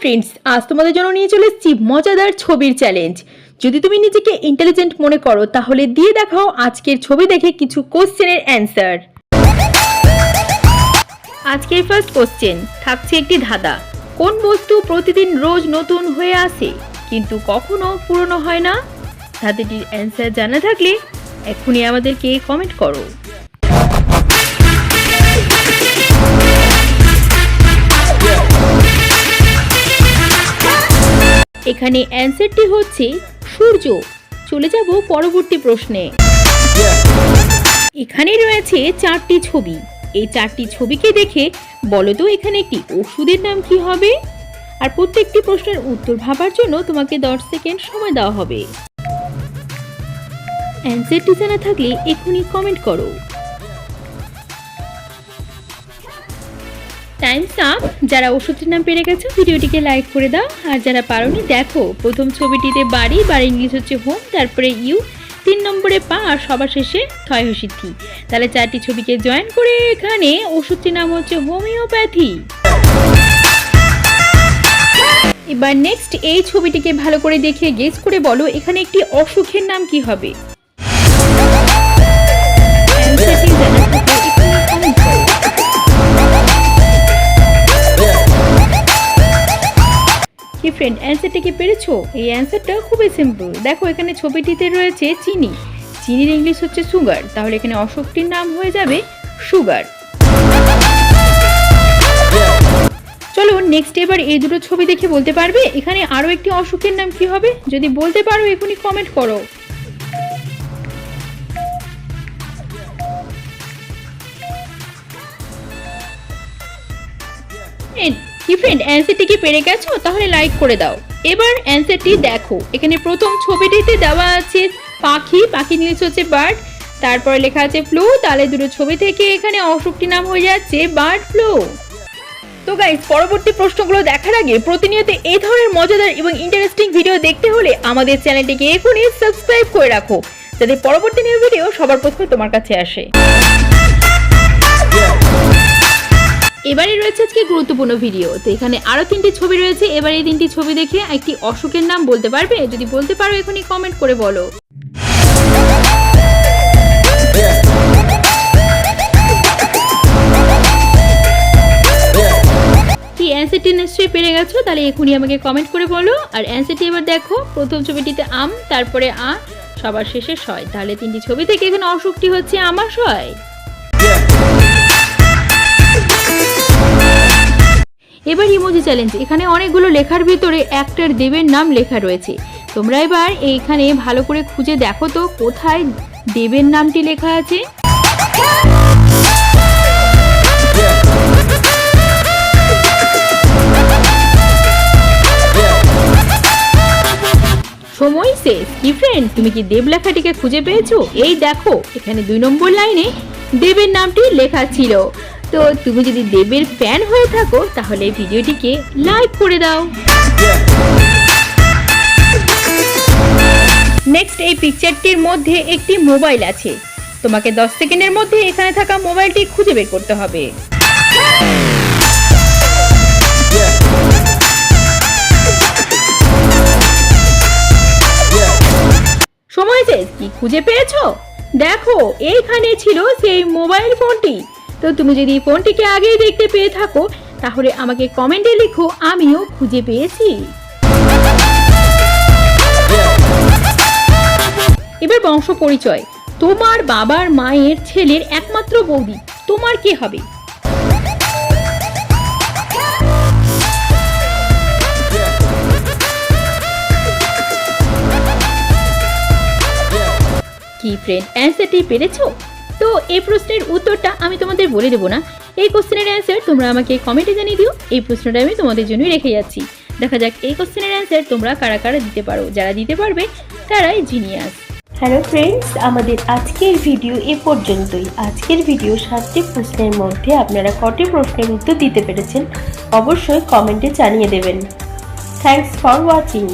Friends আজ তোমাদের জন্য নিয়ে চলে এসেছি মজাদার ছবির চ্যালেঞ্জ যদি তুমি নিজেকে ইন্টেলিজেন্ট মনে করো, তাহলে দিয়ে দেখাও আজকের ছবি দেখে কিছু কোশ্চেনের অ্যান্সার আজকের ফার্স্ট কোশ্চেন থাকছে একটি ধাঁধা। কোন বস্তু প্রতিদিন রোজ নতুন হয়ে আসে, কিন্তু কখনো পুরনো হয় না? ধাঁধাটির অ্যান্সার জানা থাকলে এখনই আমাদেরকে কমেন্ট করো। এখানে অ্যান্সারটি হচ্ছে সূর্য। চলে যাব পরবর্তী প্রশ্নে। এখানে রয়েছে চারটি ছবি। এই চারটি ছবিকে দেখে বলো তো এখানে একটি ওষুধের নাম কি হবে? আর প্রত্যেকটি প্রশ্নের উত্তর ভাবার জন্য তোমাকে দশ সেকেন্ড সময় দেওয়া হবে। অ্যান্সারটি জানা থাকলে এখনই কমেন্ট করো। টাইমস আপ যারা ওষুধের নাম পেরে গেছো, ভিডিওটিকে লাইক করে দাও। আর যারা পারোনি, দেখো, প্রথম ছবিটিতে বাড়ি বাড়ি ইংলিশ হচ্ছে হোম তারপরে ইউ তিন নম্বরে পা আর সবার শেষে থয় সিদ্ধি তাহলে চারটি ছবিকে জয়েন করে এখানে ওষুধটির নাম হচ্ছে হোমিওপ্যাথি এবার নেক্সট এই ছবিটিকে ভালো করে দেখে গেস করে বলো, এখানে একটি অসুখের নাম কি হবে? কি ফ্রেন্ড অ্যান্সারটা কি পেরেছ? এই অ্যান্সারটা খুবই সিম্পল দেখো এখানে ছবিটিতে রয়েছে চিনি। চিনির ইংলিশ হচ্ছে সুগার তাহলে এখানে অশোকটির নাম হয়ে যাবে সুগার চলো নেক্সট এবার এই দুটো ছবি দেখে বলতে পারবে। এখানে আরও একটি অসুখের নাম কি হবে? যদি বলতে পারো এখনই কমেন্ট করো। এই, কি ফ্রেন্ড অ্যান্সারটি কি পেরে গেছো, তাহলে লাইক করে দাও। এবার অ্যান্সারটি দেখো। এখানে প্রথম ছবিটিতে দেওয়া আছে পাখি পাখি নিউজ হচ্ছে বার্ড তারপরে লেখা আছে ফ্লু তাহলে দুটো ছবি থেকে এখানে অসুখটি নাম হয়ে যাচ্ছে বার্ড ফ্লু তো গাইজ পরবর্তী প্রশ্নগুলো দেখার আগে প্রতিনিয়ত এই ধরনের মজাদার এবং ইন্টারেস্টিং ভিডিও দেখতে হলে আমাদের চ্যানেলটিকে এখনই সাবস্ক্রাইব করে রাখো, যাতে পরবর্তী নিউ ভিডিও সবার প্রথমে তোমার কাছে আসে। রয়েছে আজকে গুরুত্বপূর্ণ ভিডিও তো এখানে আরও তিনটি ছবি রয়েছে। এবার এই তিনটি ছবি দেখে একটি অসুখের নাম বলতে পারবে? যদি বলতে পারো, এখনই কমেন্ট করে বলো। অ্যান্সারটি নিশ্চয়ই পেরে গেছো? তাহলে এখনই আমাকে কমেন্ট করে বলো। আর অ্যান্সারটি এবার দেখো, প্রথম ছবিটিতে আম, তারপরে আ, সবার শেষে সয়। তাহলে তিনটি ছবি থেকে এখানে অসুখটি হচ্ছে আমাশয় এবার ইমোজি চ্যালেঞ্জ এখানে অনেকগুলো লেখার ভিতরে একটার দেবের নাম লেখা রয়েছে। তোমরা এবার এইখানে ভালো করে খুঁজে দেখো তো, কোথায় দেবের নামটি লেখা আছে? সময় শেষ। কি ফ্রেন্ড তুমি কি দেব লেখাটিকে খুঁজে পেয়েছ? এই দেখো, এখানে দুই নম্বর লাইনে দেবের নামটি লেখা ছিল। তো তুমি যদি দেবের ফ্যান হয়ে থাকো, তাহলে ভিডিওটিকে লাইক করে দাও। নেক্সট এই পিকচারটির মধ্যে একটি মোবাইল আছে। তোমাকে দশ সেকেন্ডের মধ্যে এখানে থাকা মোবাইলটি খুঁজে বের করতে হবে। সময় শেষ কি খুঁজে পেয়েছ? দেখো, এইখানে ছিল সেই মোবাইল ফোনটি তো তুমি যদি ফোনটিকে আগেই দেখতে পেয়ে থাকো, তাহলে আমাকে কমেন্টে লিখো, আমিও খুঁজে পেয়েছি। এবার বংশ পরিচয়। তোমার বাবার মায়ের ছেলের একমাত্র বৌদি, তোমার কে হবে? কি ফ্রেন্ড অ্যান্সারটি পেরেছ? তো এই প্রশ্নের উত্তরটা আমি তোমাদের বলে দেবো না। এই কোশ্চেনের অ্যান্সার তোমরা আমাকে কমেন্টে জানিয়ে দিও। এই প্রশ্নটা আমি তোমাদের জন্যই রেখে যাচ্ছি। দেখা যাক এই কোশ্চেনের অ্যান্সার তোমরা কারা কারা দিতে পারো। যারা দিতে পারবে, তারাই জিনিয়াস হ্যালো ফ্রেন্ডস আমাদের আজকের ভিডিও এ পর্যন্তই। আজকের ভিডিও সাতটি প্রশ্নের মধ্যে আপনারা কটি প্রশ্নের উত্তর দিতে পেরেছেন, অবশ্যই কমেন্টে জানিয়ে দেবেন। Thanks for watching